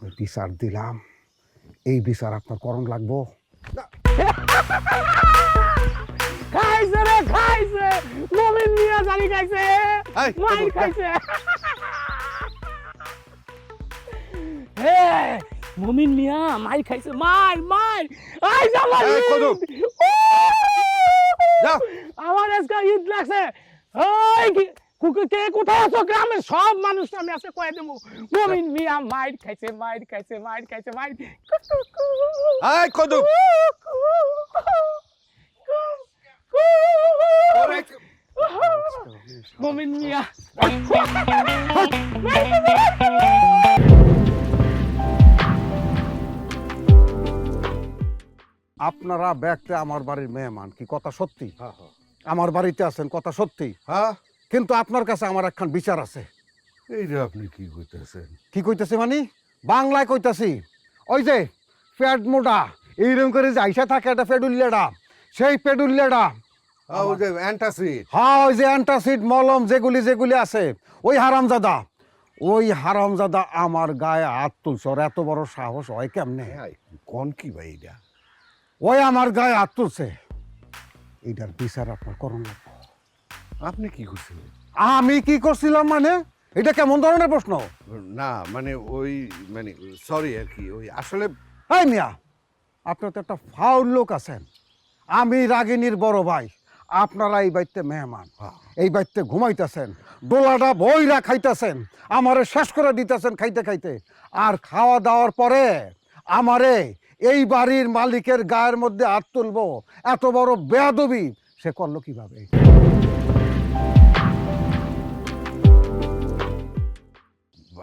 আমি বিচার দিলাম। এই বিচার আপনার করণ লাগবো। খাইছে রে খাইছে। মমিন মিয়া জানি খাইছে। মাই খাইছে। হে মমিন মিয়া মাই খাইছে। মার মার আই জামাল। আমার আজকে ঈদ লাগছে। ওই কি- কোথায় আছো? গ্রামের সব মানুষ আমি আছে কয়ে দেবো। মিয়া মাইর খাইছে মাইর খাইছে মাইর খাইছে মাইর। মিয়া। আপনারা ব্যাগটা আমার বাড়ির মেহমান কি কথা সত্যি? আমার বাড়িতে আছেন কথা সত্যি? হ্যাঁ। কিন্তু আপনার কাছে আমার একখান বিচার আছে। এই রে আপনি কি কইতেছেন? কি কইতাছি মানে? বাংলায় কইতাছি ওই যে পেট মোটা এইরকম করে যে আইসা থাকে একটা পেডুল্লেডা সেই পেডুল্লেডা ওই যে অ্যান্টাসিড। হ্যাঁ ওই যে অ্যান্টাসিড মলম যেগুলি যেগুলি আছে ওই হারামজাদা। ওই হারামজাদা আমার গায়ে হাত তুলছে ওর এত বড় সাহস হয় কেমনে? কোন কি ভাই এটা? ওই আমার গায়ে হাত তুলছে। এইটার বিচার আপনার করুন লাগবে। আপনি কি করছিলেন? আমি কি করছিলাম মানে? এটা কেমন ধরনের প্রশ্ন? না মানে ওই মানে সরি আর কি ওই আসলে এই মিয়া আপনার তো একটা ফাউল লোক আছেন। আমি রাগিনীর বড় ভাই আপনারা এই বাড়িতে মেহমান। এই বাড়িতে ঘুমাইতেছেন ডোলাটা বইরা খাইতেছেন আমারে শেষ করে দিতেছেন খাইতে খাইতে। আর খাওয়া দাওয়ার পরে আমারে এই বাড়ির মালিকের গায়ের মধ্যে হাত তুলবো এত বড় বেয়াদবি সে করল কীভাবে?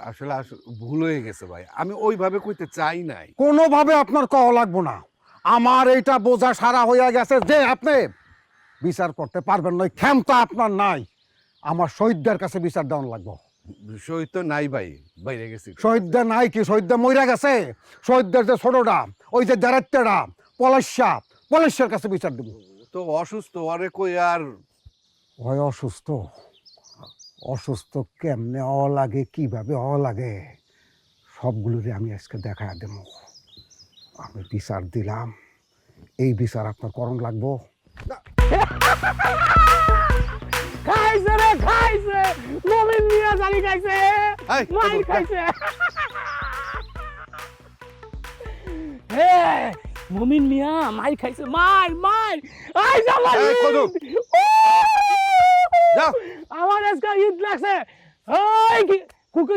আসলে আস- ভুল হয়ে গেছে ভাই। আমি ওইভাবে কইতে চাই নাই। কোনোভাবে আপনার কওয়া লাগবো না। আমার এইটা বোঝা সারা হইয়া গেছে যে আপনি বিচার করতে পারবেন না ক্ষমতা আপনার নাই। আমার শহীদদের কাছে বিচার দেওয়ান লাগবো। শহীদ তো নাই ভাই বাইরে গেছি। শহীদদের নাই কি? শহীদদের মইরা গেছে? শহীদদের যে ছোটটা ওই যে দেরাত্তেটা পলাশা পলাশের কাছে বিচার দেব। তো অসুস্থ আরে কই আর? হয় অসুস্থ। অসুস্থ কেমনে অ লাগে কীভাবে অ লাগে সবগুলোরে আমি আজকে দেখা দেব। আমি বিচার দিলাম। এই বিচার আপনার করণ লাগবো। খাইছে রে খাইছে। মমিন মিয়া জানি খাইছে। এই, মাই খাইছে। হে মমিন মিয়া মাই খাইছে। মার মার আই। আমার আজকে ঈদ লাগছে। ওই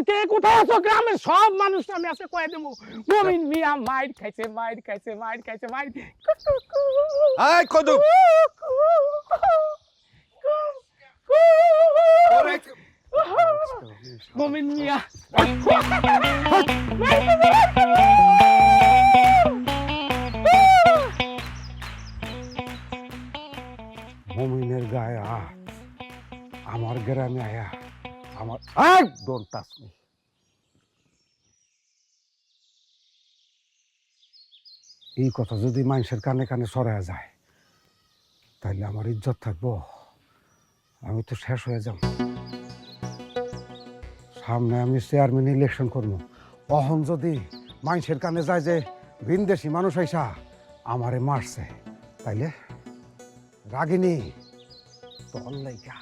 কে কোথায় আছো? গ্রামের সব মানুষ আমি আছে কয়ে দেবো। মমিন মিয়া মাইর খাইছে মাইর খাইছে মাইর খাইছে মাইর। কদম ওরে, মমিন মিয়া। গ্রামে আয়া আমার ডোন্ট টাচ এই কথা যদি মানুষের কানে কানে সরা যায়, তাহলে আমার ইজ্জত থাকব। আমি তো শেষ হয়ে যাব। সামনে আমি চেয়ারম্যান ইলেকশন করব। অহন যদি মানুষের কানে যায় যে ভিনদেশি মানুষ আইসা, আমারে মারছে, তাইলে রাগিনী, তোর লাইগা